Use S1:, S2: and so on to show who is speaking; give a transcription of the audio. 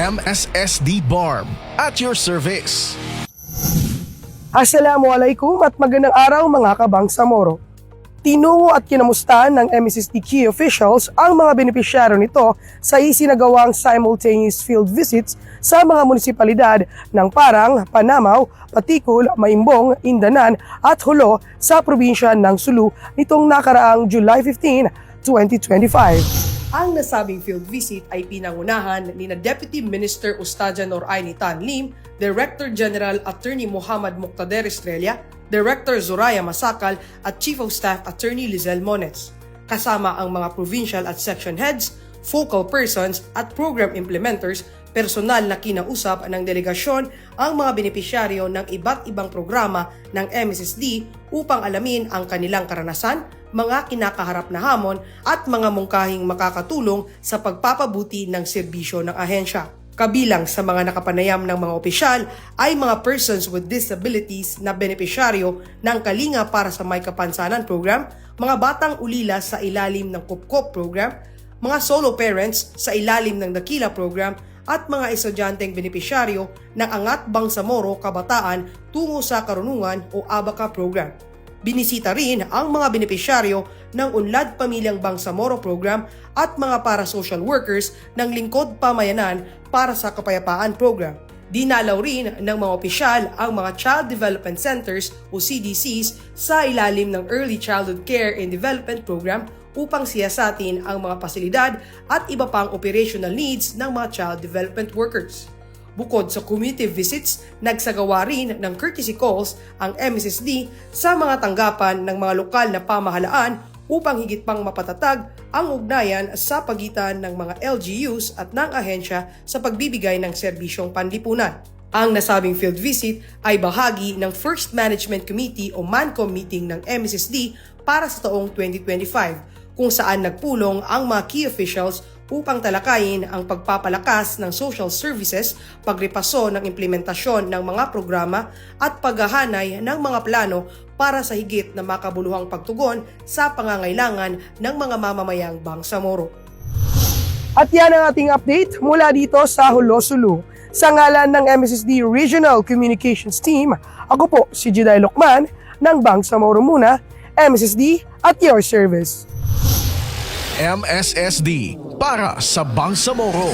S1: MSSD Barb at your service.
S2: Assalamualaikum at magandang araw mga kabangsamoro. Tinungo at kinamustahan ng MSSD key officials ang mga benepisyaryo nito sa isinagawang simultaneous field visits sa mga munisipalidad ng Parang, Panamaw, Patikul, Maimbong, Indanan at Hulo sa probinsya ng Sulu nitong nakaraang July 15, 2025. Ang nasabing field visit ay pinangunahan ni na Deputy Minister Ustadja Noraini Tan Lim, Director General Attorney Muhammad Muqtader Estrella, Director Zoraya Masakal at Chief of Staff Attorney Lizelle Mones. Kasama ang mga provincial at section heads, focal persons at program implementers, personal na kinausap ng delegasyon ang mga benepisyaryo ng iba't ibang programa ng MSSD upang alamin ang kanilang karanasan, mga kinakaharap na hamon at mga mungkahing makakatulong sa pagpapabuti ng serbisyo ng ahensya. Kabilang sa mga nakapanayam ng mga opisyal ay mga persons with disabilities na benepisyaryo ng Kalinga para sa May Kapansanan program, mga batang ulila sa ilalim ng Kupkop program, mga solo parents sa ilalim ng Dakila program at mga estudyanteng benepisyaryo ng Angat Bangsamoro Kabataan tungo sa Karunungan o ABACA program. Binisita rin ang mga benepisyaryo ng Unlad Pamilyang Bangsamoro Program at mga para-social workers ng Lingkod Pamayanan para sa Kapayapaan Program. Dinalaw rin ng mga opisyal ang mga Child Development Centers o CDCs sa ilalim ng Early Childhood Care and Development Program upang siyasatin ang mga pasilidad at iba pang operational needs ng mga child development workers. Bukod sa community visits, nagsagawa rin ng courtesy calls ang MSSD sa mga tanggapan ng mga lokal na pamahalaan upang higit pang mapatatag ang ugnayan sa pagitan ng mga LGUs at ng ahensya sa pagbibigay ng serbisyong panlipunan. Ang nasabing field visit ay bahagi ng First Management Committee o MANCOM meeting ng MSSD para sa taong 2025 kung saan nagpulong ang mga key officials upang talakayin ang pagpapalakas ng social services, pagripaso ng implementasyon ng mga programa at paghahanay ng mga plano para sa higit na makabuluhang pagtugon sa pangangailangan ng mga mamamayang Bangsamoro. At yan ang ating update mula dito sa Hulosulu. Sa ngalan ng MSSD Regional Communications Team, ako po si Jiday Lokman ng Bangsamoro Muna, MSSD at your service.
S1: MSSD para sa Bangsamoro.